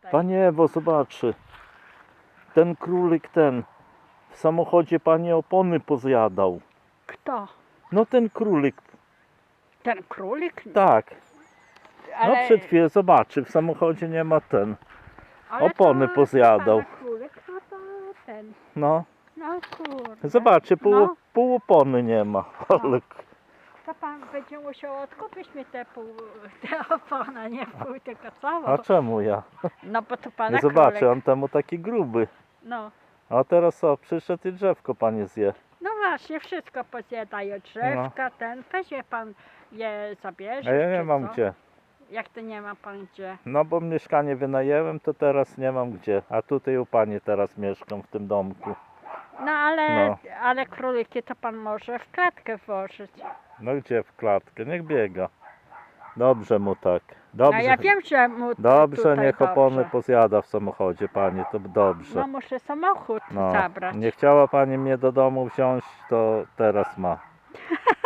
tutaj. Pani Ewo, zobaczy. Ten królik ten. W samochodzie pani opony pozjadał. Kto? No ten królik, Ten królik? tak. No Ale- przed chwilą zobaczy, w samochodzie nie ma ten. ale opony to pozjadał. Królik, no to ten. No, No kurde. zobaczy, pół, No, pół opony nie ma. Ale to pan będzie musiał odkupić mi te pół, te opona, nie pół, tylko całą. A czemu ja? No bo to pana Nie królik. on temu taki gruby. No. A teraz co, przyszedł i drzewko pani zje. No właśnie, wszystko pozjadają drzewka, ten, weźmie pan je zabierze. A ja nie czy mam co? gdzie. Jak to nie ma pan gdzie? No bo mieszkanie wynajęłem, to teraz nie mam gdzie. A tutaj u pani teraz mieszkam w tym domku. No ale, No. ale króliki to pan może w klatkę włożyć. No gdzie w klatkę? Niech biega. Dobrze mu tak. Dobrze. No ja wiem, że mu Dobrze, tutaj niech opony dobrze. pozjada w samochodzie pani, to dobrze. No muszę samochód No, zabrać. nie chciała pani mnie do domu wziąć, to teraz ma.